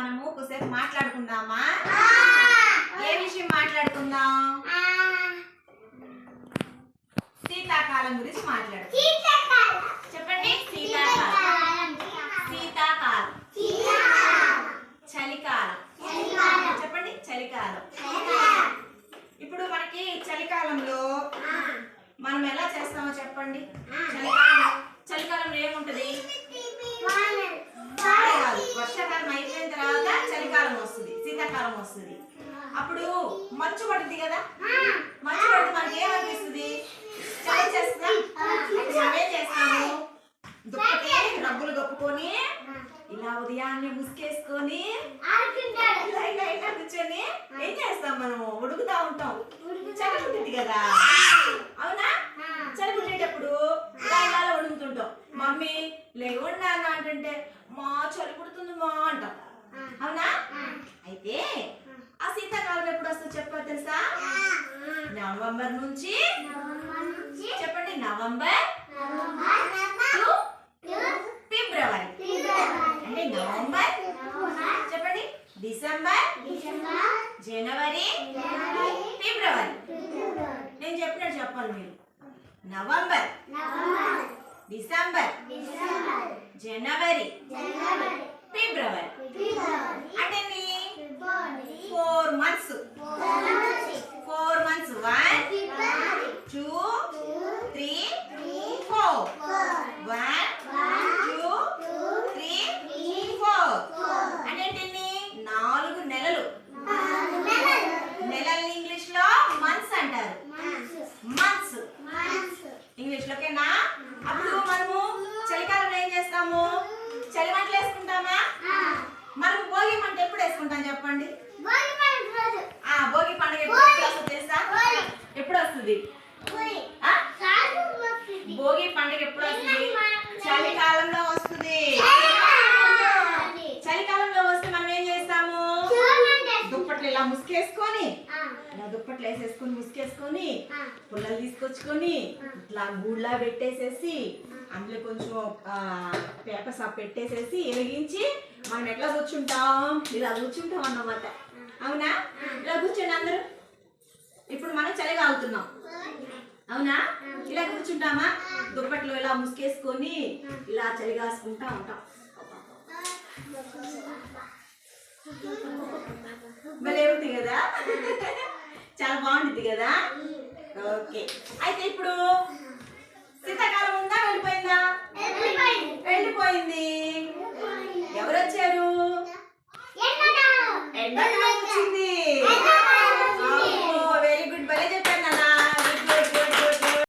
మనము కొద్దిసేపు మాట్లాడుకుందామా? ఏ విషయం మాట్లాడుకుందాం? శీతాకాలం గురించి మాట్లాడు చెప్పండి శీతాకాలం. శీతాకాలం. చలికాలం. చెప్పండి చలికాలం. ఇప్పుడు మనకి చలికాలంలో మనం ఎలా చేస్తామో చెప్పండి. చలికాలం చలికాలంలో ఏముంటది కాదు. వర్షాకాలం అయిపోయిన తర్వాత చలికాలం శీతాకాలం వస్తుంది. అప్పుడు మంచు పడుతుంది కదా? మంచు పడితే మనకి ఏమనిపిస్తుంది చలి చేస్తుందా మనం ఏం చేస్తాము? దుప్పటి డబ్బులు కప్పుకొని ఇలా ఉదయాన్నే ముసుకేసుకొని కూర్చొని ఏం చేస్తాం మనము? ఉడుకుతా ఉంటాం. చలి కదా? అవునా? చలి పుట్టేటప్పుడు ఇలా ఇలా ఉడుకుతుంటాం. మమ్మీ లేకుండా అన్న అంటుంటే మా చలి పుడుతుంది మా అంటాం అవునా అయితే ఆ శీతాకాలం ఎప్పుడు వస్తుందో చెప్పా తెలుసా నవంబర్ నుంచి? చెప్పండి నవంబర్ ఫిబ్రవరి. అంటే నవంబర్? చెప్పండి డిసెంబర్ జనవరి ఫిబ్రవరి. నేను చెప్పినట్టు చెప్పాలి మీరు. నవంబర్ డిసెంబర్ జనవరి ఫిబ్రవరి. అంటే ఎప్పుడు వేసుకుంటాం చెప్పండి. ఆ భోగి పండుగ ఎప్పుడు వస్తుందో తెలుసా? ఎప్పుడు వస్తుంది? ఆ? భోగి పండుగ ఎప్పుడు వస్తుంది? చలికాలంలో వస్తుంది. చలికాలంలో వస్తే మనం ఏం చేస్తాము? దుప్పట్లు ఇలా ముసుకేసుకొని ఇలా దుప్పట్లు వేసేసుకొని ముసుకేసుకొని పుల్లలు తీసుకొచ్చుకొని ఇట్లా గూడ్లా పెట్టేసేసి అందులో కొంచెం పేపర్ సాప్ పెట్టేసేసి వెలిగించి మనం ఎట్లా కూర్చుంటాం? ఇలా కూర్చుంటాం అన్నమాట. అవునా? ఇలా కూర్చోండి అందరూ. ఇప్పుడు మనం చలి కాగుతున్నాం అవునా? ఇలా కూర్చుంటామా? దుప్పట్లు ఇలా ముసుకేసుకొని ఇలా చలి కాసుకుంటా ఉంటాం. భలే ఉంది కదా? చాలా బాగుంటుంది కదా? ఓకే. అయితే ఇప్పుడు శీతాకాలం ఉందా? వెళ్ళిపోయిందా? వెళ్ళిపోయింది. ఎవరు వచ్చారు ఎండాకాలం వచ్చింది.